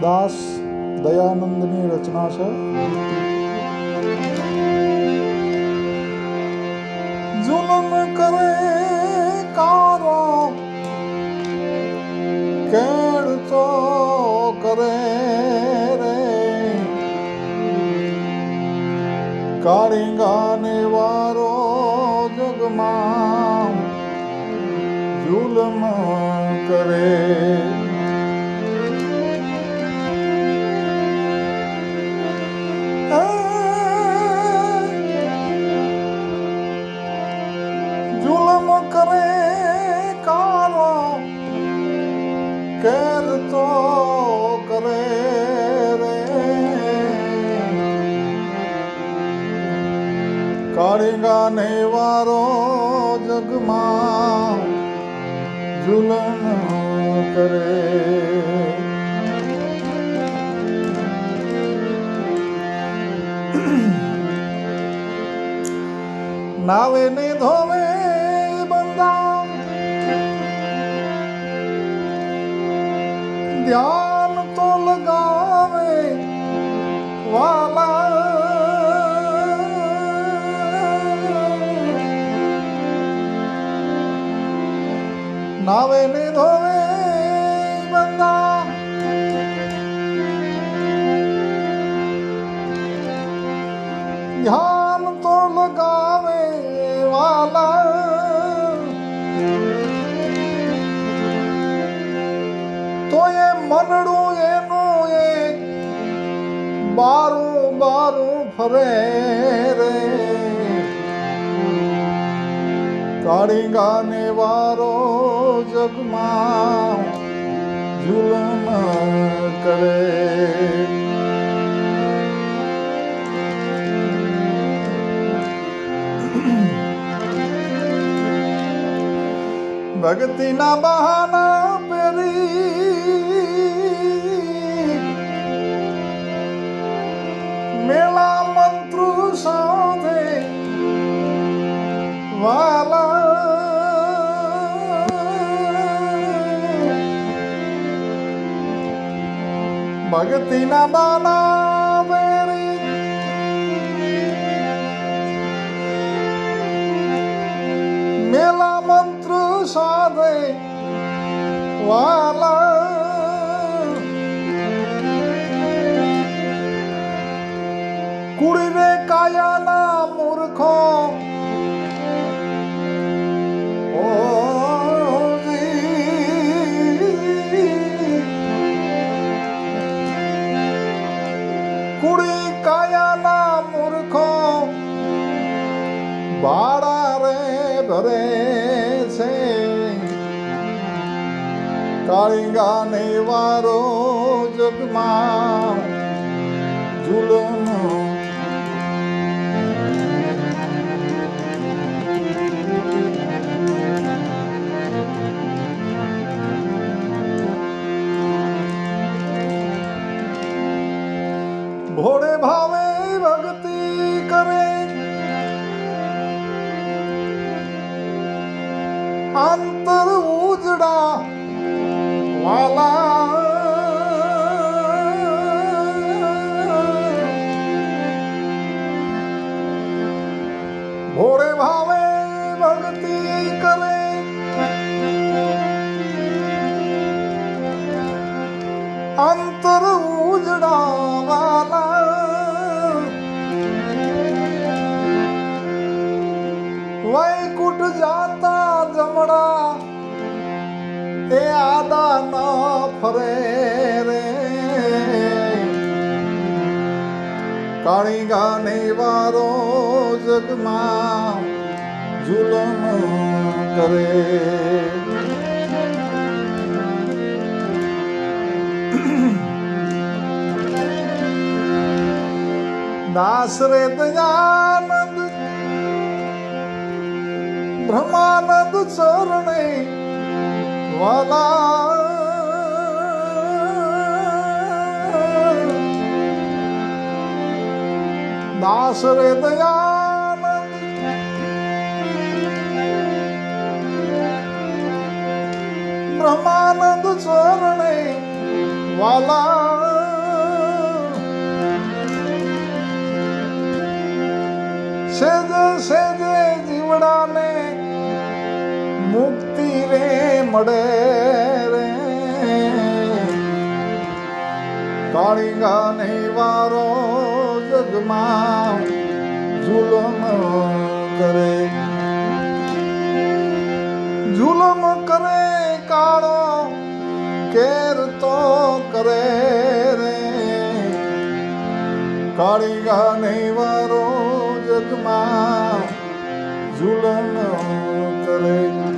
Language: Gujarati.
દાસ દયાનંદની રચના છે જુલમ કરે કારો કેળતો કરે રે કાળીંગાને વારો જગમાં જુલમ કરે કેર તો કરે કાળીંગા ને વારો જગમાં જુલન કરે નાવે ને ધોવે ધ્યાન તો લગાવે વાલા. નાવે ને ધોવે બંદા. ધ્યાન ફરે રે કાળીંગાને વારો જગમાં જુલમ કરે. ભક્તિના બહાના પેરી મેળા વાલા ભક્તિના બાના પેરી મેલા મંત્ર સાધે કુડી કાયાના મૂર્ખો બાળા રે ભરે છે. કાળિંગા ને વારો જગમાં જુલમ ભાવે ભક્તિ કરે. અંતર ઉજડા વાલા વૈકુંઠ જાતા જમણા. એ આદા ન ફરે રે. કાળી ગાને વારો જગમાં જુલમ કરે. દાસ રે દયાનંદ બ્રહ્માનંદ ચરણે વાલા. દાસ રે દયાનંદ. બ્રહ્માનંદ ચરણે વાલા. સેજ સેજ જીવડાને મુક્તિ રે મળે રે. કાળીગા નહીં વારો જગમાં જુલમ કરે. જુલમ કરે, કાળો કેર તો કરે રે. કાળીગા નહીં વારો જગમાં જુલમ કરે.